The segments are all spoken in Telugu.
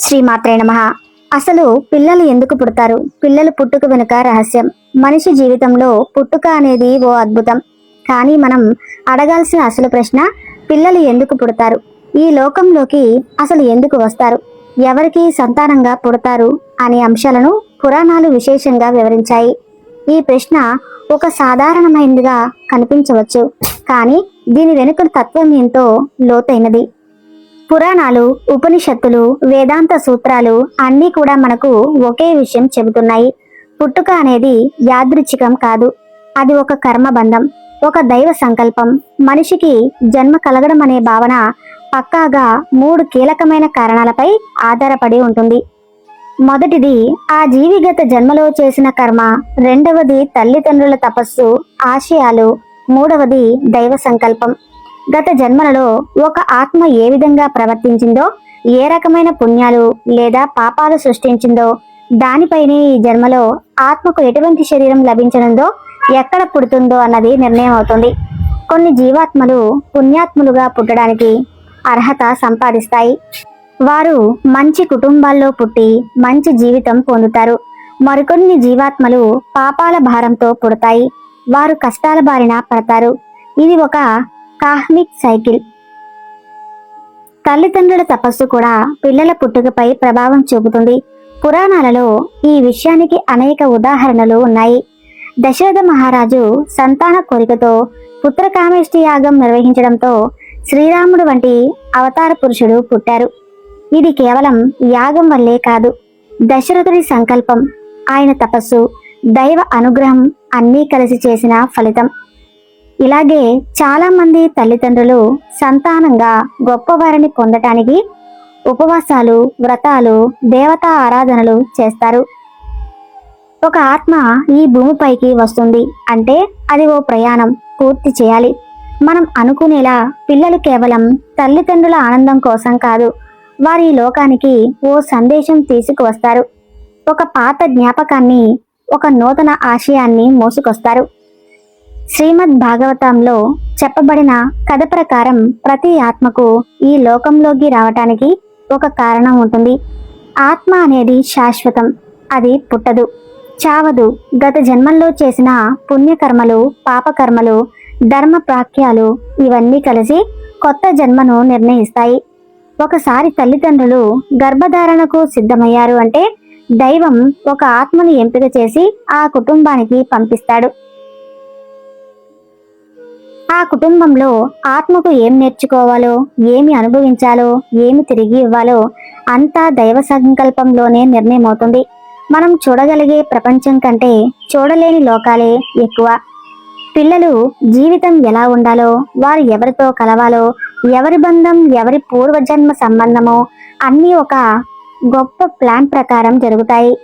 శ్రీమాత్రే నమ. అసలు పిల్లలు ఎందుకు పుడతారు? పిల్లలు పుట్టుక వెనుక రహస్యం. మనిషి జీవితంలో పుట్టుక అనేది ఓ అద్భుతం. కానీ మనం అడగాల్సిన అసలు ప్రశ్న పిల్లలు ఎందుకు పుడతారు? ఈ లోకంలోకి అసలు ఎందుకు వస్తారు? ఎవరికి సంతానంగా పుడతారు? అనే అంశాలను పురాణాలు విశేషంగా వివరించాయి. ఈ ప్రశ్న ఒక సాధారణమైనదిగా కనిపించవచ్చు. కానీ దీని వెనుక తత్వం ఎంతో లోతైనది. పురాణాలు ఉపనిషత్తులు వేదాంత సూత్రాలు అన్నీ కూడా మనకు ఒకే విషయం చెబుతున్నాయి. పుట్టుక అనేది యాదృచ్ఛికం కాదు. అది ఒక కర్మబంధం ఒక దైవ సంకల్పం. మనిషికి జన్మ కలగడం అనే భావన పక్కాగా మూడు కీలకమైన కారణాలపై ఆధారపడి ఉంటుంది. మొదటిది ఆ జీవి గత జన్మలో చేసిన కర్మ. రెండవది తల్లిదండ్రుల తపస్సు ఆశయాలు. మూడవది దైవ సంకల్పం. గత జన్మలలో ఒక ఆత్మ ఏ విధంగా ప్రవర్తించిందో ఏ రకమైన పుణ్యాలు లేదా పాపాలు సృష్టించిందో దానిపైనే ఈ జన్మలో ఆత్మకు ఎటువంటి శరీరం లభించనుందో ఎక్కడ పుడుతుందో అన్నది నిర్ణయం అవుతుంది. కొన్ని జీవాత్మలు పుణ్యాత్ములుగా పుట్టడానికి అర్హత సంపాదిస్తాయి. వారు మంచి కుటుంబాల్లో పుట్టి మంచి జీవితం పొందుతారు. మరికొన్ని జీవాత్మలు పాపాల భారంతో పుడతాయి. వారు కష్టాల బారిన పడతారు. ఇది ఒక కాహ్మిక్ సైకిల్. తల్లిదండ్రుల తపస్సు కూడా పిల్లల పుట్టుకపై ప్రభావం చూపుతుంది. పురాణాలలో ఈ విషయానికి అనేక ఉదాహరణలు ఉన్నాయి. దశరథ మహారాజు సంతాన కోరికతో పుత్రకామేష్టి యాగం నిర్వహించడంతో శ్రీరాముడు వంటి అవతార పురుషుడు పుట్టారు. ఇది కేవలం యాగం వల్లే కాదు దశరథుడి సంకల్పం ఆయన తపస్సు దైవ అనుగ్రహం అన్నీ కలిసి చేసిన ఫలితం. ఇలాగే చాలామంది తల్లిదండ్రులు సంతానంగా గొప్పవారిని పొందటానికి ఉపవాసాలు వ్రతాలు దేవతా ఆరాధనలు చేస్తారు. ఒక ఆత్మ ఈ భూమిపైకి వస్తుంది అంటే అది ఓ ప్రయాణం పూర్తి చేయాలి. మనం అనుకునేలా పిల్లలు కేవలం తల్లిదండ్రుల ఆనందం కోసం కాదు వారి లోకానికి ఓ సందేశం తీసుకువస్తారు. ఒక పాత జ్ఞాపకాన్ని ఒక నూతన ఆశయాన్ని మోసుకొస్తారు. శ్రీమద్ భాగవతంలో చెప్పబడిన కథ ప్రకారం ప్రతి ఆత్మకు ఈ లోకంలోకి రావటానికి ఒక కారణం ఉంటుంది. ఆత్మ అనేది శాశ్వతం అది పుట్టదు. చావదు. గత జన్మల్లో చేసిన పుణ్యకర్మలు పాపకర్మలు ధర్మ ప్రాఖ్యాలు ఇవన్నీ కలిసి కొత్త జన్మను నిర్ణయిస్తాయి. ఒకసారి తల్లిదండ్రులు గర్భధారణకు సిద్ధమయ్యారు అంటే దైవం ఒక ఆత్మను ఎంపిక చేసి ఆ కుటుంబానికి పంపిస్తాడు. ఆ కుటుంబంలో ఆత్మకు ఏం నేర్చుకోవాలో ఏమి అనుభవించాలో ఏమి తిరిగి ఇవ్వాలో అంతా దైవ సంకల్పంలోనే నిర్ణయం అవుతుంది మనం చూడగలిగే ప్రపంచం కంటే చూడలేని లోకాలే ఎక్కువ. పిల్లలు జీవితం ఎలా ఉండాలో వారు ఎవరితో కలవాలో ఎవరి బంధం ఎవరి పూర్వజన్మ సంబంధమో అన్నీ ఒక గొప్ప ప్లాన్ ప్రకారం జరుగుతాయి.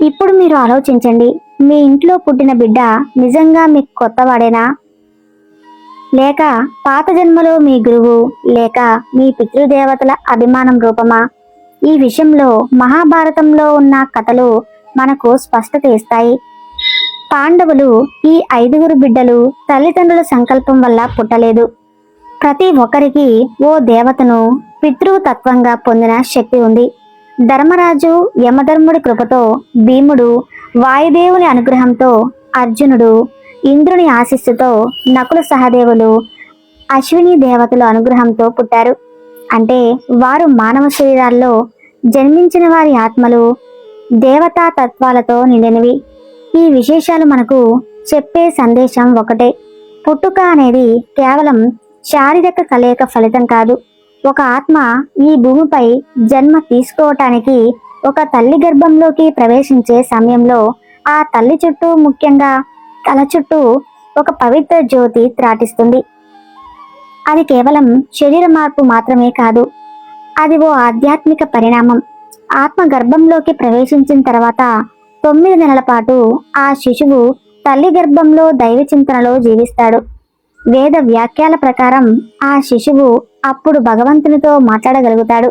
ఇప్పుడు మీరు ఆలోచించండి మీ ఇంట్లో పుట్టిన బిడ్డ నిజంగా మీకు కొత్తవాడేనా? లేక పాత జన్మలో మీ గురువు లేక మీ పితృదేవతల అభిమానం రూపమా? ఈ విషయంలో మహాభారతంలో ఉన్న కథలు మనకు స్పష్టత ఇస్తాయి. పాండవులు ఈ ఐదుగురు బిడ్డలు తల్లిదండ్రుల సంకల్పం వల్ల పుట్టలేదు. ప్రతి ఒక్కరికి ఓ దేవతను పితృతత్వంగా పొందిన శక్తి ఉంది. ధర్మరాజు యమధర్ముడి కృపతో భీముడు వాయుదేవుని అనుగ్రహంతో అర్జునుడు ఇంద్రుని ఆశీస్సుతో నకుల సహదేవులు అశ్విని దేవతల అనుగ్రహంతో పుట్టారు. అంటే వారు మానవ శరీరాల్లో జన్మించిన వారి ఆత్మలు దేవతా తత్వాలతో నిండినవి. ఈ విశేషాలు మనకు చెప్పే సందేశం ఒకటే. పుట్టుక అనేది కేవలం శారీరక కలయిక ఫలితం కాదు. ఒక ఆత్మ ఈ భూమిపై జన్మ తీసుకోవటానికి ఒక తల్లి గర్భంలోకి ప్రవేశించే సమయంలో ఆ తల్లి చుట్టూ ముఖ్యంగా తల చుట్టూ ఒక పవిత్ర జ్యోతి త్రాటిస్తుంది. అది కేవలం శరీర మార్పు మాత్రమే కాదు అది ఓ ఆధ్యాత్మిక పరిణామం. ఆత్మ గర్భంలోకి ప్రవేశించిన తర్వాత తొమ్మిది నెలల పాటు ఆ శిశువు తల్లి గర్భంలో దైవ చింతనలో జీవిస్తాడు. వేద వ్యాఖ్యల ప్రకారం ఆ శిశువు అప్పుడు భగవంతునితో మాట్లాడగలుగుతాడు.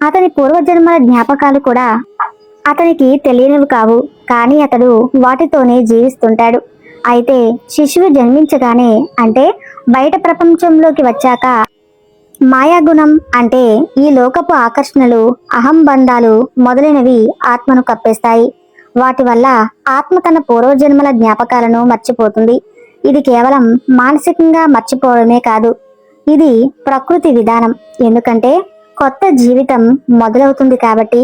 అతని పూర్వజన్మల జ్ఞాపకాలు కూడా అతనికి తెలియనివి కావు కానీ అతడు వాటితోనే జీవిస్తుంటాడు. అయితే శిశువు జన్మించగానే అంటే బయట ప్రపంచంలోకి వచ్చాక మాయాగుణం అంటే ఈ లోకపు ఆకర్షణలు అహంబంధాలు మొదలైనవి ఆత్మను కప్పేస్తాయి. వాటి వల్ల ఆత్మ తన పూర్వజన్మల జ్ఞాపకాలను మర్చిపోతుంది. ఇది కేవలం మానసికంగా మర్చిపోవడమే కాదు ఇది ప్రకృతి విధానం. ఎందుకంటే కొత్త జీవితం మొదలవుతుంది కాబట్టి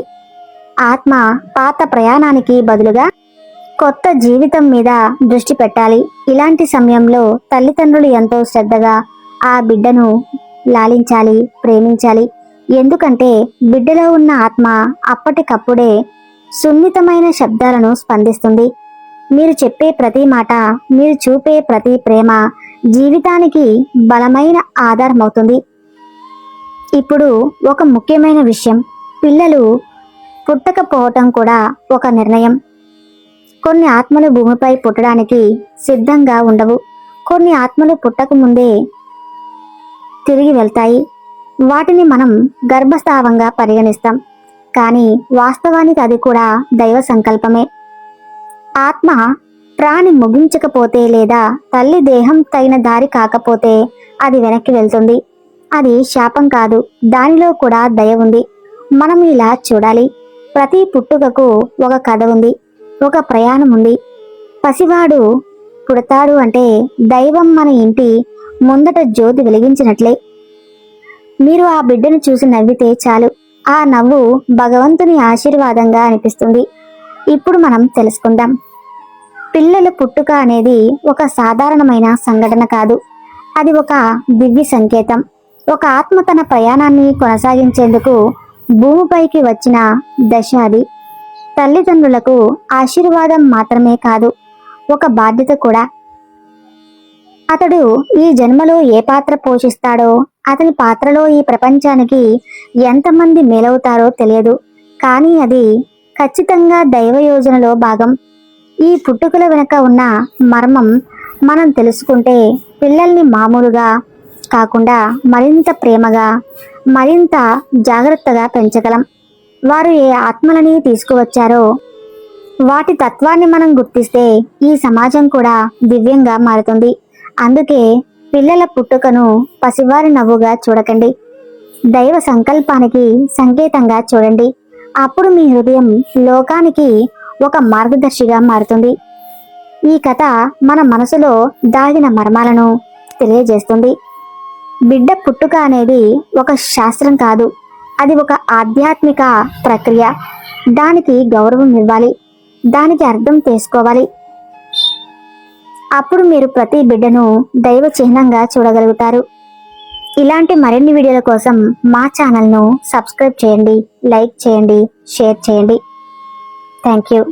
ఆత్మ పాత ప్రయాణానికి బదులుగా కొత్త జీవితం మీద దృష్టి పెట్టాలి. ఇలాంటి సమయంలో తల్లిదండ్రులు ఎంతో శ్రద్ధగా ఆ బిడ్డను లాలించాలి ప్రేమించాలి. ఎందుకంటే బిడ్డలో ఉన్న ఆత్మ అప్పటికప్పుడే సున్నితమైన శబ్దాలను స్పందిస్తుంది. మీరు చెప్పే ప్రతి మాట మీరు చూపే ప్రతి ప్రేమ జీవితానికి బలమైన ఆధారమవుతుంది. ఇప్పుడు ఒక ముఖ్యమైన విషయం. పిల్లలు పుట్టకపోవటం కూడా ఒక నిర్ణయం. కొన్ని ఆత్మలు భూమిపై పుట్టడానికి సిద్ధంగా ఉండవు. కొన్ని ఆత్మలు పుట్టకముందే తిరిగి వెళ్తాయి. వాటిని మనం గర్భస్థావంగా పరిగణిస్తాం. కానీ వాస్తవానికి అది కూడా దైవ సంకల్పమే. ఆత్మ ప్రాణి ముగించకపోతే లేదా తల్లి దేహం తగిన దారి కాకపోతే అది వెనక్కి వెళ్తుంది. అది శాపం కాదు. దానిలో కూడా దయ ఉంది. మనం ఇలా చూడాలి. ప్రతి పుట్టుకకు ఒక కథ ఉంది ఒక ప్రయాణం ఉంది. పసివాడు పుడతాడు అంటే దైవం మన ఇంటి ముందట జ్యోతి వెలిగించినట్లే. మీరు ఆ బిడ్డను చూసి నవ్వితే చాలు. ఆ నవ్వు భగవంతుని ఆశీర్వాదంగా అనిపిస్తుంది. ఇప్పుడు మనం తెలుసుకుందాం. పిల్లల పుట్టుక అనేది ఒక సాధారణమైన సంఘటన కాదు. అది ఒక దివ్య సంకేతం. ఒక ఆత్మ తన ప్రయాణాన్ని కొనసాగించేందుకు భూమిపైకి వచ్చిన దశ అది తల్లిదండ్రులకు ఆశీర్వాదం మాత్రమే కాదు ఒక బాధ్యత కూడా. అతడు ఈ జన్మలో ఏ పాత్ర పోషిస్తాడో అతని పాత్రలో ఈ ప్రపంచానికి ఎంతమంది మేలవుతారో తెలియదు. కానీ అది ఖచ్చితంగా దైవ యోజనలో భాగం. ఈ పుట్టుకల వెనుక ఉన్న మర్మం మనం తెలుసుకుంటే పిల్లల్ని మామూలుగా కాకుండా మరింత ప్రేమగా మరింత జాగ్రత్తగా పెంచగలం. వారు ఏ ఆత్మలని తీసుకువచ్చారో వాటి తత్వాన్ని మనం గుర్తిస్తే ఈ సమాజం కూడా దివ్యంగా మారుతుంది. అందుకే పిల్లల పుట్టుకను పసివారి నవ్వుగా చూడకండి. దైవ సంకల్పానికి సంకేతంగా చూడండి. అప్పుడు మీ హృదయం లోకానికి ఒక మార్గదర్శిగా మారుతుంది. ఈ కథ మన మనసులో దాగిన మర్మాలను తెలియజేస్తుంది. బిడ్డ పుట్టుక అనేది ఒక శాస్త్రం కాదు. అది ఒక ఆధ్యాత్మిక ప్రక్రియ. దానికి గౌరవం ఇవ్వాలి. దానికి అర్థం చేసుకోవాలి. అప్పుడు మీరు ప్రతి బిడ్డను దైవ చిహ్నంగా చూడగలుగుతారు. ఇలాంటి మరిన్ని వీడియోల కోసం మా ఛానల్ను సబ్స్క్రైబ్ చేయండి లైక్ చేయండి షేర్ చేయండి. Thank you.